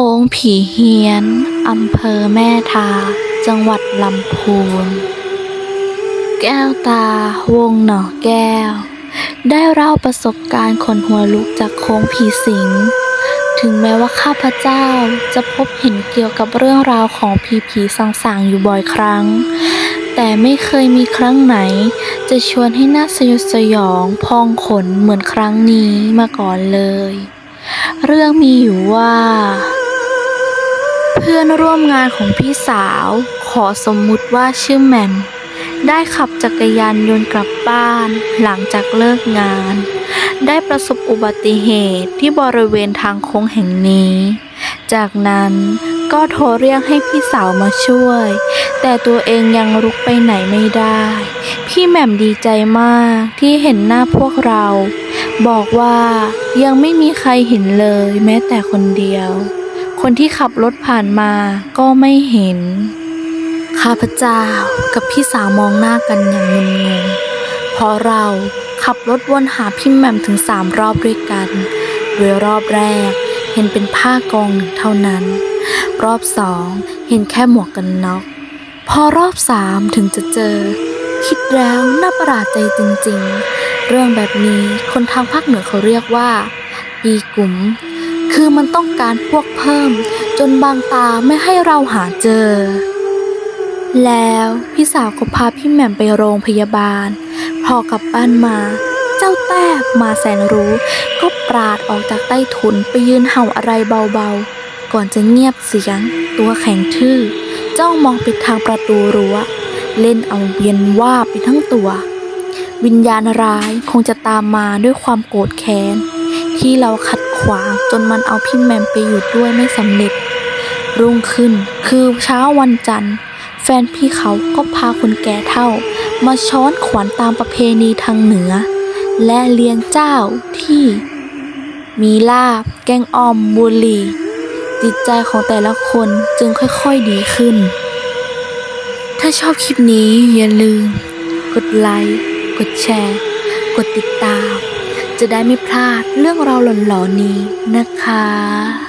ค้งผีเฮียน อำเภอแม่ทา จังหวัดลำพูน แก้วตา วงหน่อแก้ว ได้เล่าประสบการณ์ขนหัวลุกจากโค้งผีสิง ถึงแม้ว่าข้าพเจ้าจะพบเห็นเกี่ยวกับเรื่องราวของผีผีสางๆอยู่บ่อยครั้ง แต่ไม่เคยมีครั้งไหน จะชวนให้น่าสยดสยองพองขนเหมือนครั้งนี้มาก่อนเลย เรื่องมีอยู่ว่า พื่อนร่วมงานของพี่สาว ขอสมมุติว่าชื่อแหม่มได้ขับจักรยานยนต์กลับบ้านหลังจากเลิกงาน ได้ประสบอุบัติเหตุที่บริเวณทางโค้งแห่งนี้ จากนั้นก็โทรเรียกให้พี่สาวมาช่วย แต่ตัวเองยังลุกไปไหนไม่ได้ พี่แหม่มดีใจมากที่เห็นหน้าพวกเรา บอกว่ายังไม่มีใครเห็นเลยแม้แต่คนเดียว คนที่ขับรถผ่านมาก็ไม่เห็น ข้าพเจ้ากับพี่สาวมองหน้ากันอย่างงุนงงเพราะเราขับรถวนหาพี่แหม่มถึงสามรอบด้วยกัน โดยรอบแรกเห็นเป็นผ้ากองหนึ่งเท่านั้น รอบสองเห็นแค่หมวกกันน็อก พอรอบสามถึงจะเจอ คิดแล้วน่าประหลาดใจจริงๆ เรื่องแบบนี้คนทางภาคเหนือเขาเรียกว่าปีกุ๋ม คือมันต้องการพวกเพิ่ม จนบางตาไม่ให้เราหาเจอ แล้วพี่สาวก็พาพี่แหม่มไปโรงพยาบาล พอกลับบ้านมา เจ้าแต้มาแสนรู้ ก็ปราดออกจากใต้ถุนไปยืนเห่าอะไรเบาๆ ก่อนจะเงียบเสียง ตัวแข็งทื่อ จ้องมองไปทางประตูรั้ว เล่นเอาเวียนว่าไปทั้งตัววิญญาณร้ายคงจะตามมาด้วยความโกรธแค้น ที่เราขัดขวางจนมันเอาพี่แมมไปอยู่ด้วยไม่สำเร็จ รุ่งขึ้นคือเช้าวันจันทร์ แฟนพี่เขาก็พาคนแก่เท่า มาช้อนขวัญตามประเพณีทางเหนือ และเลี้ยงเจ้าที่ มีลาบ แกงออมบุหรี่จิตใจของแต่ละคนจึงค่อยๆดีขึ้น ถ้าชอบคลิปนี้อย่าลืม กดไลค์ กดแชร์ กดติดตาม จะได้ไม่พลาดเรื่องราวหลอนๆนี้นะคะ